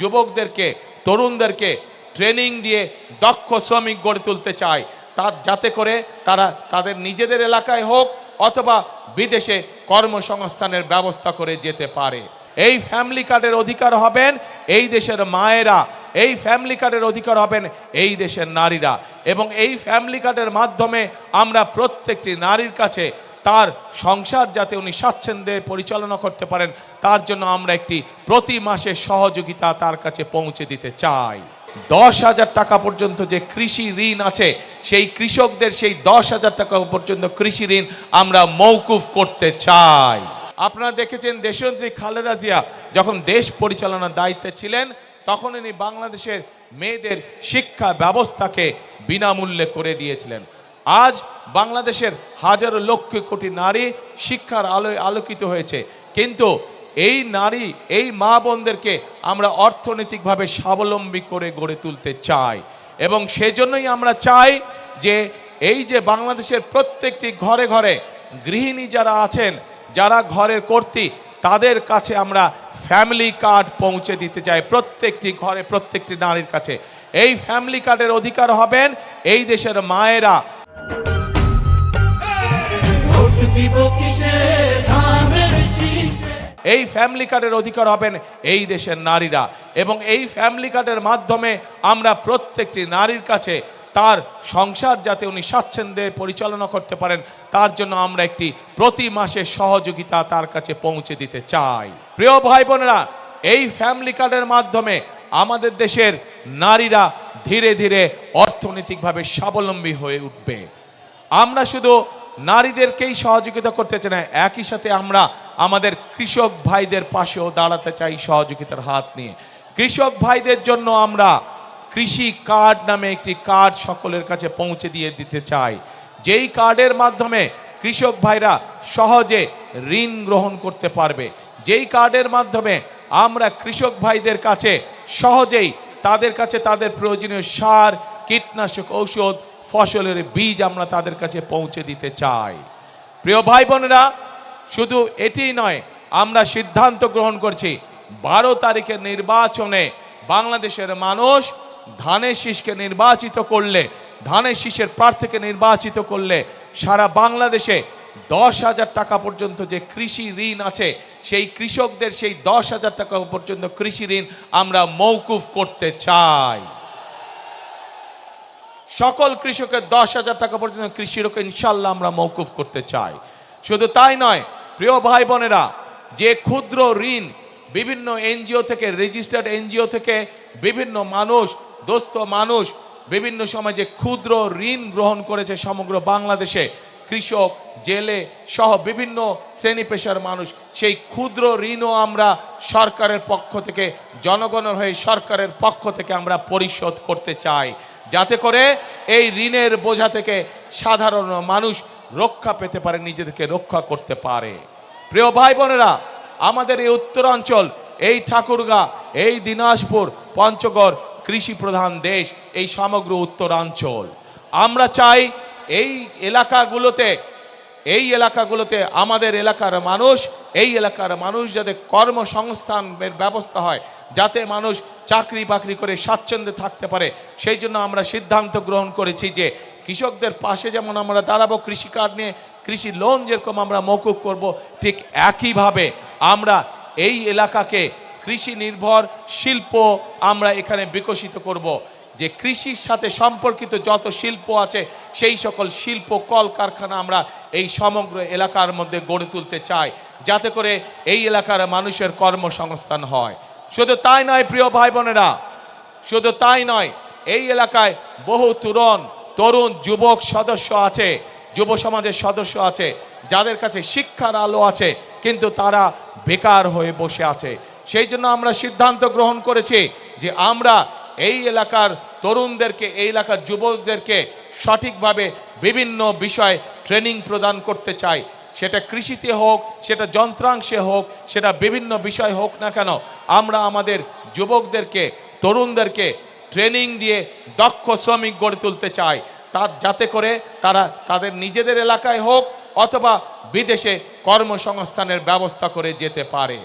যুবকদেরকে, তরুণদেরকে ট্রেনিং দিয়ে দক্ষ শ্রমিক গড়ে তুলতে চাই তার যাতে করে তারা তাদের নিজেদের এলাকায় হোক অথবা বিদেশে কর্মসংস্থানের ব্যবস্থা করে যেতে পারে। এই ফ্যামিলি কার্ডের অধিকার হবেন এই দেশের মায়েরা। এই ফ্যামিলি কার্ডের অধিকার হবেন এই দেশের নারীরা। এবং এই ফ্যামিলি কার্ডের মাধ্যমে আমরা প্রত্যেকটি নারীর কাছে তার সংসার যাতে উনি স্বাচ্ছন্দ্যে পরিচালনা করতে পারেন, তার জন্য আমরা একটি প্রতি মাসের সহযোগিতা তার কাছে পৌঁছে দিতে চাই। দশ হাজার টাকা পর্যন্ত যে কৃষি ঋণ আছে, সেই কৃষকদের সেই দশ হাজার টাকা পর্যন্ত কৃষি ঋণ আমরা মৌকুফ করতে চাই। আপনারা দেখেছেন দেশমন্ত্রী খালেদা জিয়া যখন দেশ পরিচালনার দায়িত্বে ছিলেন, তখন ইনি বাংলাদেশের মেয়েদের শিক্ষা ব্যবস্থাকে বিনামূল্যে করে দিয়েছিলেন। আজ বাংলাদেশের হাজারো লক্ষ কোটি নারী শিক্ষার আলোয় আলোকিত হয়েছে। কিন্তু এই নারী, এই মা বোনদেরকে আমরা অর্থনৈতিকভাবে স্বাবলম্বী করে গড়ে তুলতে চাই। এবং সেজন্যই আমরা চাই যে এই যে বাংলাদেশের প্রত্যেকটি ঘরে ঘরে গৃহিণী যারা আছেন, যারা ঘরের কর্তী, তাদের কাছে আমরা ফ্যামিলি কার্ড পৌঁছে দিতে চাই প্রত্যেকটি ঘরে প্রত্যেকটি নারীর কাছে। এই ফ্যামিলি কার্ডের অধিকার হবেন এই দেশের মায়েরা। এই ফ্যামিলি কার্ডের অধিকার হবেন এই দেশের নারীরা এবং এই ফ্যামিলি কার্ডের মাধ্যমে আমরা প্রত্যেকটি নারীর কাছে তার সংসার যাতে উনি স্বাচ্ছন্দ্যে পরিচালনা করতে পারেন, তার জন্য আমরা একটি প্রতি মাসের সহযোগিতা তার কাছে পৌঁছে দিতে চাই। প্রিয় ভাই বোনেরা, এই ফ্যামিলি কার্ডের মাধ্যমে আমাদের দেশের নারীরা ধীরে ধীরে অর্থনৈতিকভাবে স্বাবলম্বী হয়ে উঠবে। আমরা শুধু নারীদেরকেই সহযোগিতা করতে চাই না, একই সাথে আমরা আমাদের কৃষক ভাইদের পাশেও দাঁড়াতে চাই সহযোগিতার হাত নিয়ে। কৃষক ভাইদের জন্য আমরা কৃষি কার্ড নামে একটি কার্ড সকলের কাছে পৌঁছে দিয়ে দিতে চাই। যেই কার্ডের মাধ্যমে কৃষক ভাইরা সহজে ঋণ গ্রহণ করতে পারবে, যেই কার্ডের মাধ্যমে আমরা কৃষক ভাইদের কাছে সহজেই তাদের কাছে তাদের প্রয়োজনীয় সার, কীটনাশক ঔষধ, ফসলের বীজ আমরা তাদের কাছে পৌঁছে দিতে চাই। প্রিয় ভাই বোনেরা শুধু এটি নয়, আমরা সিদ্ধান্ত গ্রহণ করছি, বারো তারিখের নির্বাচনে বাংলাদেশের মানুষ ধানের শীষকে নির্বাচিত করলে, ধানের শীষের প্রার্থীকে নির্বাচিত করলে সারা বাংলাদেশে দশ হাজার টাকা পর্যন্ত যে কৃষি ঋণ আছে, সেই কৃষকদের সেই দশ হাজার টাকা পর্যন্ত কৃষি ঋণ আমরা মৌকুফ করতে চাই। সকল কৃষকের দশ হাজার টাকা পর্যন্ত কৃষি ঋণ ইনশাল্লাহ আমরা মৌকুফ করতে চাই। শুধু তাই নয়, প্রিয় ভাই বোনেরা, যে ক্ষুদ্র ঋণ বিভিন্ন এনজিও থেকে, রেজিস্টার্ড এনজিও থেকে বিভিন্ন মানুষ, দোস্ত মানুষ বিভিন্ন সময় যে ক্ষুদ্র ঋণ গ্রহণ করেছে সমগ্র বাংলাদেশে কৃষক, জেলে সহ বিভিন্ন শ্রেণি পেশার মানুষ, সেই ক্ষুদ্র ঋণও আমরা সরকারের পক্ষ থেকে, জনগণের হয়ে সরকারের পক্ষ থেকে আমরা পরিশোধ করতে চাই। যাতে করে এই ঋণের বোঝা থেকে সাধারণ মানুষ রক্ষা পেতে পারে, নিজেদেরকে রক্ষা করতে পারে। প্রিয় ভাই বোনেরা আমাদের এই উত্তরাঞ্চল, এই ঠাকুরগা, এই দিনাজপুর, পঞ্চগড় কৃষি প্রধান দেশ, এই সমগ্র উত্তরাঞ্চল। আমরা চাই এই এলাকাগুলোতে এই এলাকাগুলোতে আমাদের এলাকার মানুষ, এই এলাকার মানুষ যাতে কর্মসংস্থানের ব্যবস্থা হয়, যাতে মানুষ চাকরি বাকরি করে স্বাচ্ছন্দ্যে থাকতে পারে, সেই জন্য আমরা সিদ্ধান্ত গ্রহণ করেছি যে কৃষকদের পাশে যেমন আমরা দাঁড়াবো কৃষিকাজ নিয়ে, কৃষি লোন যেরকম আমরা মকুব করব, ঠিক একইভাবে আমরা এই এলাকাকে কৃষি নির্ভর শিল্প আমরা এখানে বিকশিত করব। যে কৃষির সাথে সম্পর্কিত যত শিল্প আছে, সেই সকল শিল্প, কলকারখানা আমরা এই সমগ্র এলাকার মধ্যে গড়ে তুলতে চাই, যাতে করে এই এলাকার মানুষের কর্মসংস্থান হয়। শুধু তাই নয়, প্রিয় ভাই বোনেরা শুধু তাই নয়, এই এলাকায় বহু তরুণ তরুণ যুবক সদস্য আছে যুব সমাজের সদস্য আছে, যাদের কাছে শিক্ষার আলো আছে, কিন্তু তারা বেকার হয়ে বসে আছে। সেই জন্য আমরা সিদ্ধান্ত গ্রহণ করেছি যে আমরা এই এলাকার তরুণদেরকে, এই এলাকার যুবকদেরকে সঠিকভাবে বিভিন্ন বিষয়ে ট্রেনিং প্রদান করতে চাই। সেটা কৃষিতে হোক, সেটা যন্ত্রাংশে হোক, সেটা বিভিন্ন বিষয় হোক না কেন, আমরা আমাদের যুবকদেরকে, তরুণদেরকে ট্রেনিং দিয়ে দক্ষ শ্রমিক গড়ে তুলতে চাই। তার যাতে করে তারা তাদের নিজেদের এলাকায় হোক অথবা বিদেশে কর্মসংস্থানের ব্যবস্থা করে যেতে পারে।